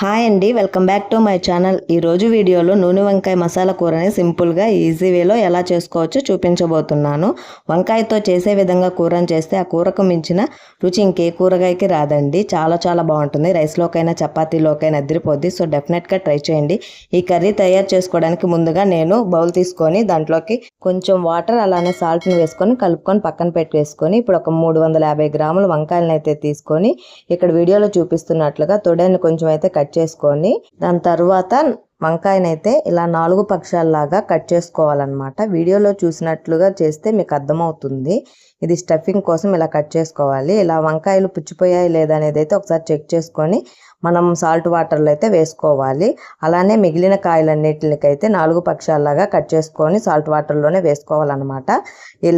Hi అండి welcome back to my channel. ఈరోజు వీడియోలో నూనె వంకాయ మసాలా కూరని సింపుల్గా ఈజీ వేలో ఎలా చేసుకోవచ్చో చూపించబోతున్నాను. వంకాయతో చేసే విధంగా కూరని చేస్తే ఆ కూరకు మించిన రుచి ఇంకే కూరగాయకి రాదండి. చాలా చాలా బాగుంటుంది. రైస్లోకైనా చపాతీలోకైనా అద్దరిపోద్ది సో డెఫినెట్గా ట్రై చేయండి. ఈ కర్రీ తయారు చేసుకోవడానికి ముందుగా నేను బౌల్ తీసుకొని దాంట్లోకి కొంచెం వాటర్ అలానే సాల్ట్ని వేసుకొని కలుపుకొని పక్కన పెట్టి వేసుకొని ఇప్పుడు ఒక మూడు వందల యాభై గ్రాముల వంకాయలను అయితే తీసుకొని ఇక్కడ వీడియోలో చూపిస్తున్నట్లుగా తొడని కొంచెం అయితే కట్ కట్ చేసుకొని దాని తర్వాత వంకాయనైతే ఇలా నాలుగు పక్షాలలాగా కట్ చేసుకోవాలన్నమాట. వీడియోలో చూసినట్లుగా చేస్తే మీకు అర్థమవుతుంది. ఇది స్టఫింగ్ కోసం ఇలా కట్ చేసుకోవాలి. ఇలా వంకాయలు పుచ్చిపోయాయి లేదా అనేది అయితే ఒకసారి చెక్ చేసుకొని మనం సాల్ట్ వాటర్లో అయితే వేసుకోవాలి. అలానే మిగిలిన కాయలన్నిటికైతే నాలుగు పక్షాలలాగా కట్ చేసుకొని సాల్ట్ వాటర్లోనే వేసుకోవాలన్నమాట.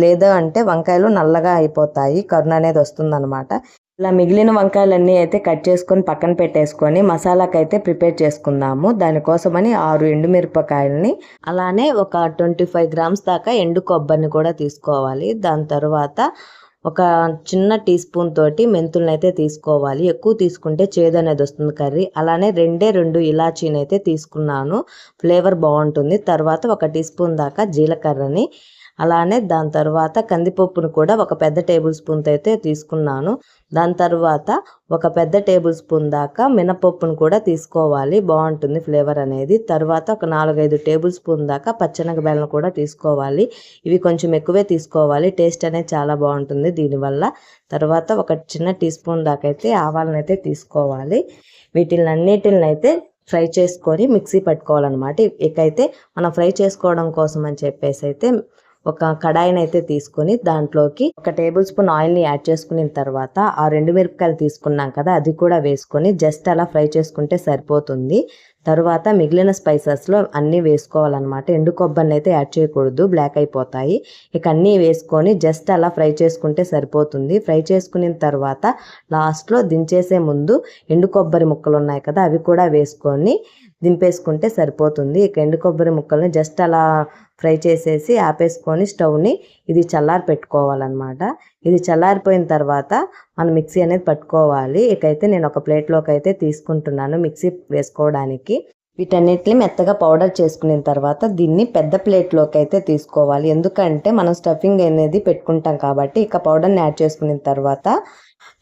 లేదు అంటే వంకాయలు నల్లగా అయిపోతాయి కరుణ అనేది వస్తుందన్నమాట. ఇలా మిగిలిన వంకాయలన్నీ అయితే కట్ చేసుకొని పక్కన పెట్టేసుకొని మసాలాకి అయితే ప్రిపేర్ చేసుకుందాము. దానికోసమని ఆరు ఎండుమిరపకాయలని అలానే ఒక ట్వంటీ ఫైవ్ గ్రామ్స్ దాకా ఎండు కొబ్బరిని కూడా తీసుకోవాలి. దాని తర్వాత ఒక చిన్న టీ స్పూన్ తోటి మెంతులను అయితే తీసుకోవాలి. ఎక్కువ తీసుకుంటే చేదు అనేది వస్తుంది కర్రీ. అలానే రెండే రెండు ఇలాచీని అయితే తీసుకున్నాను. ఫ్లేవర్ బాగుంటుంది. తర్వాత ఒక టీ స్పూన్ దాకా జీలకర్రని అలానే దాని తర్వాత కందిపప్పును కూడా ఒక పెద్ద టేబుల్ స్పూన్తో అయితే తీసుకున్నాను. దాని తర్వాత ఒక పెద్ద టేబుల్ స్పూన్ దాకా మినపప్పును కూడా తీసుకోవాలి. బాగుంటుంది ఫ్లేవర్ అనేది. తర్వాత ఒక నాలుగైదు టేబుల్ స్పూన్ దాకా పచ్చనగబెల్లను కూడా తీసుకోవాలి. ఇవి కొంచెం ఎక్కువే తీసుకోవాలి. టేస్ట్ అనేది చాలా బాగుంటుంది దీనివల్ల. తర్వాత ఒక చిన్న టీ స్పూన్ దాకా అయితే ఆవాలను అయితే తీసుకోవాలి. వీటిని అన్నిటిని అయితే ఫ్రై చేసుకొని మిక్సీ పట్టుకోవాలన్నమాట. ఇకైతే మనం ఫ్రై చేసుకోవడం కోసం అని చెప్పేసి అయితే ఒక కడాయిని అయితే తీసుకొని దాంట్లోకి ఒక టేబుల్ స్పూన్ ఆయిల్ని యాడ్ చేసుకున్న తర్వాత ఆ రెండు మిరపకాయలు తీసుకున్నాం కదా అది కూడా వేసుకొని జస్ట్ అలా ఫ్రై చేసుకుంటే సరిపోతుంది. తర్వాత మిగిలిన స్పైసెస్లో అన్నీ వేసుకోవాలన్నమాట. ఎండు కొబ్బరిని అయితే యాడ్ చేయకూడదు బ్లాక్ అయిపోతాయి. ఇక అన్నీ వేసుకొని జస్ట్ అలా ఫ్రై చేసుకుంటే సరిపోతుంది. ఫ్రై చేసుకున్న తర్వాత లాస్ట్లో దించేసే ముందు ఎండు కొబ్బరి ముక్కలు ఉన్నాయి కదా అవి కూడా వేసుకొని దింపేసుకుంటే సరిపోతుంది. ఇక ఎండు కొబ్బరి ముక్కల్ని జస్ట్ అలా ఫ్రై చేసేసి ఆపేసుకొని స్టవ్ని ఇది చల్లారి పెట్టుకోవాలన్నమాట. ఇది చల్లారిపోయిన తర్వాత మనం మిక్సీ అనేది పట్టుకోవాలి. ఇకైతే నేను ఒక ప్లేట్లోకి అయితే తీసుకుంటున్నాను మిక్సీ వేసుకోవడానికి. వీటన్నిటిని మెత్తగా పౌడర్ చేసుకున్న తర్వాత దీన్ని పెద్ద ప్లేట్లోకి అయితే తీసుకోవాలి. ఎందుకంటే మనం స్టఫింగ్ అనేది పెట్టుకుంటాం కాబట్టి ఇక పౌడర్ని యాడ్ చేసుకున్న తర్వాత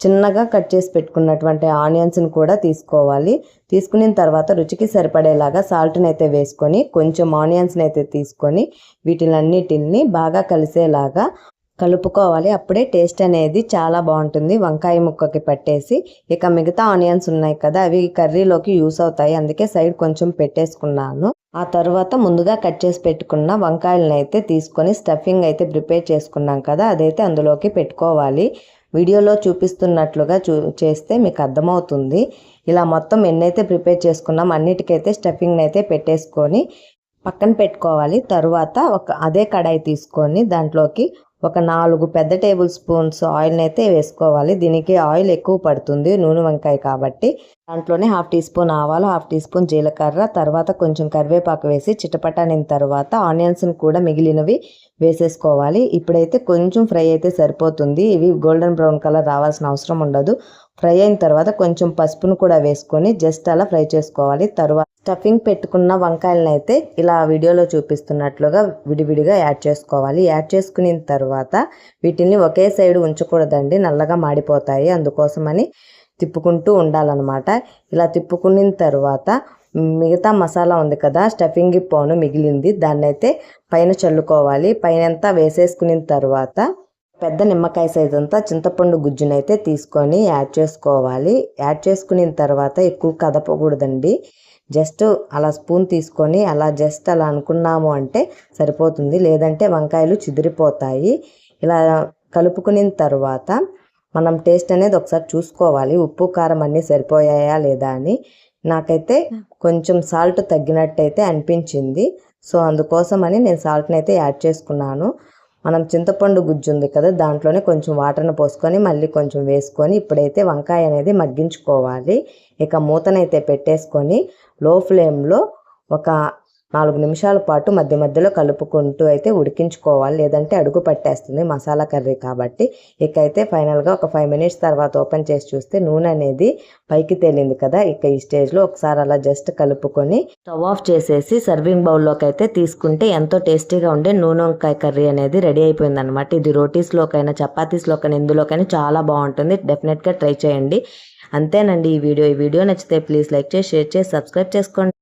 చిన్నగా కట్ చేసి పెట్టుకున్నటువంటి ఆనియన్స్ని కూడా తీసుకోవాలి. తీసుకున్న తర్వాత రుచికి సరిపడేలాగా సాల్ట్ని అయితే వేసుకొని కొంచెం ఆనియన్స్ని అయితే తీసుకొని వీటిలన్నిటిని బాగా కలిసేలాగా కలుపుకోవాలి. అప్పుడే టేస్ట్ అనేది చాలా బాగుంటుంది. వంకాయ ముక్కకి పట్టేసి ఇక మిగతా ఆనియన్స్ ఉన్నాయి కదా అవి కర్రీలోకి యూస్ అవుతాయి. అందుకే సైడ్ కొంచెం పెట్టేసుకున్నాను. ఆ తర్వాత ముందుగా కట్ చేసి పెట్టుకున్న వంకాయలను అయితే తీసుకొని స్టఫింగ్ అయితే ప్రిపేర్ చేసుకున్నాం కదా అదైతే అందులోకి పెట్టుకోవాలి. వీడియోలో చూపిస్తున్నట్లుగా చూ చేస్తే మీకు అర్థమవుతుంది. ఇలా మొత్తం ఎన్నైతే ప్రిపేర్ చేసుకున్నాం అన్నిటికైతే స్టఫింగ్ అయితే పెట్టేసుకొని పక్కన పెట్టుకోవాలి. తర్వాత ఒక అదే కడాయి తీసుకొని దాంట్లోకి ఒక నాలుగు పెద్ద టేబుల్ స్పూన్స్ ఆయిల్ని అయితే వేసుకోవాలి. దీనికి ఆయిల్ ఎక్కువ పడుతుంది నూనె వంకాయ కాబట్టి. దాంట్లోనే హాఫ్ టీ స్పూన్ ఆవాలు హాఫ్ టీ స్పూన్ జీలకర్ర తర్వాత కొంచెం కరివేపాకు వేసి చిటపటానిన తర్వాత ఆనియన్స్ని కూడా మిగిలినవి వేసేసుకోవాలి. ఇప్పుడైతే కొంచెం ఫ్రై అయితే సరిపోతుంది. ఇవి గోల్డెన్ బ్రౌన్ కలర్ రావాల్సిన అవసరం ఉండదు. ఫ్రై అయిన తర్వాత కొంచెం పసుపును కూడా వేసుకొని జస్ట్ అలా ఫ్రై చేసుకోవాలి. తర్వాత స్టఫింగ్ పెట్టుకున్న వంకాయలను అయితే ఇలా వీడియోలో చూపిస్తున్నట్లుగా విడివిడిగా యాడ్ చేసుకోవాలి. యాడ్ చేసుకున్న తర్వాత వీటిని ఒకే సైడ్ ఉంచకూడదండి. నల్లగా మాడిపోతాయి. అందుకోసమని తిప్పుకుంటూ ఉండాలన్నమాట. ఇలా తిప్పుకున్న తర్వాత మిగతా మసాలా ఉంది కదా స్టఫింగ్ పోను మిగిలింది. దాన్ని అయితే పైన చల్లుకోవాలి. పైన వేసేసుకున్న తర్వాత పెద్ద నిమ్మకాయ సైజ్ అంతా చింతపండు గుజ్జునైతే తీసుకొని యాడ్ చేసుకోవాలి. యాడ్ చేసుకున్న తర్వాత ఎక్కువ కదపకూడదండి. జస్ట్ అలా స్పూన్ తీసుకొని అలా జస్ట్ అలా అనుకున్నాము అంటే సరిపోతుంది. లేదంటే వంకాయలు చిదిరిపోతాయి. ఇలా కలుపుకున్న తర్వాత మనం టేస్ట్ అనేది ఒకసారి చూసుకోవాలి. ఉప్పు కారం అన్నీ సరిపోయాయా లేదా అని. నాకైతే కొంచెం సాల్ట్ తగ్గినట్టయితే అనిపించింది. సో అందుకోసమని నేను సాల్ట్ని అయితే యాడ్ చేసుకున్నాను. మనం చింతపండు గుజ్జు ఉంది కదా దాంట్లోనే కొంచెం వాటర్ని పోసుకొని మళ్ళీ కొంచెం వేసుకొని ఇప్పుడైతే వంకాయ అనేది మగ్గించుకోవాలి. ఇక మూతనైతే పెట్టేసుకొని లో ఫ్లేమ్లో ఒక నాలుగు నిమిషాల పాటు మధ్య మధ్యలో కలుపుకుంటూ అయితే ఉడికించుకోవాలి. లేదంటే అడుగు పట్టేస్తుంది మసాలా కర్రీ కాబట్టి. ఇక అయితే ఫైనల్గా ఒక ఫైవ్ మినిట్స్ తర్వాత ఓపెన్ చేసి చూస్తే నూనె అనేది పైకి తేలింది కదా. ఇక ఈ స్టేజ్లో ఒకసారి అలా జస్ట్ కలుపుకొని స్టవ్ ఆఫ్ చేసేసి సర్వింగ్ బౌల్లోకి అయితే తీసుకుంటే ఎంతో టేస్టీగా ఉండే నూనె వంకాయ కర్రీ అనేది రెడీ అయిపోయింది అనమాట ఇది రోటీస్లోకైనా చపాతీస్లోకైనా ఇందులోకైనా చాలా బాగుంటుంది. డెఫినెట్గా ట్రై చేయండి. అంతేనండి ఈ వీడియో. ఈ వీడియో నచ్చితే ప్లీజ్ లైక్ చేసి షేర్ చేసి సబ్స్క్రైబ్ చేసుకోండి.